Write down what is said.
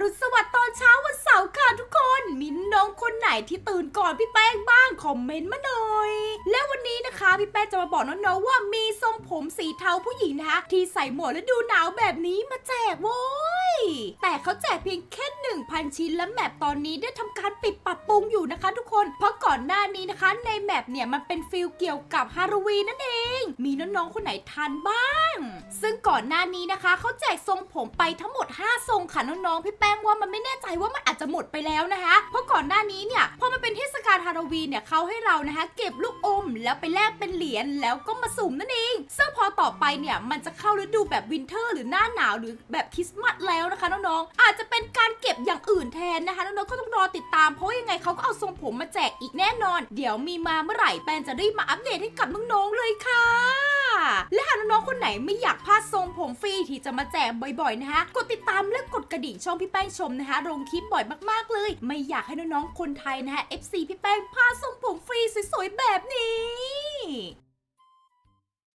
รุณสวัสดิ์ตอนเช้าวันเสาร์ค่ะทุกคน มีน้องคนไหนที่ตื่นก่อนพี่แป้งบ้างคอมเมนต์มาหน่อย และวันนี้นะคะพี่แป้งจะมาบอกน้องๆว่ามีทรงผมสีเทาผู้หญิงนะคะที่ใส่หมวกและดูหนาวแบบนี้มาแจกโว้ยแต่เขาแจกเพียงแค่1,000 ชิ้นและแมปตอนนี้ได้ทำการปิดปรับปรุงอยู่นะคะ ทุกคน เพราะก่อนหน้านี้นะคะ ในแมปเนี่ยมันเป็นฟิลเกี่ยวกับฮาโลวีนนั่นเอง มีน้องๆคนไหนทันบ้าง อนหน้านี้นะคะเขาแจกทรงผมไปทั้งหมด 5 ทรงค่ะน้องๆพี่แป้งว่ามันไม่แน่ใจว่ามันอาจจะหมดไปแล้วนะคะ เพราะก่อนหน้านี้เนี่ยพอมันเป็นเทศกาลฮาโลวีนเนี่ยเขาให้เรานะคะ เก็บลูกอมแล้วไปแลกเป็นเหรียญแล้วก็มาสุ่มนั่นเองซึ่งพอต่อไปเนี่ยมันจะเข้าฤดูแบบวินเทอร์ หรือหน้าหนาวหรือแบบคริสต์มาสแล้วนะคะน้องๆอาจจะเป็นการเก็บอย่างอื่นแทนนะคะน้องๆก็ต้องรอติดตามเพราะยังไงเขาก็เอาทรงผมมาแจกอีกแน่นอน เดี๋ยวมีมาเมื่อไหร่แปนจะรีบมาอัปเดตให้กับน้องๆเลยค่ะ องๆ คนไหนไม่อยากพลาดทรงผมฟรีที่จะมาแจกบ่อยๆ นะคะ กดติดตามและกดกระดิ่งช่องพี่แป้งชมนะคะลงคลิปบ่อยมากๆ เลย ไม่อยากให้น้องๆ คนไทยนะคะ FC พี่แป้งพลาดทรงผมฟรีสวยๆ แบบนี้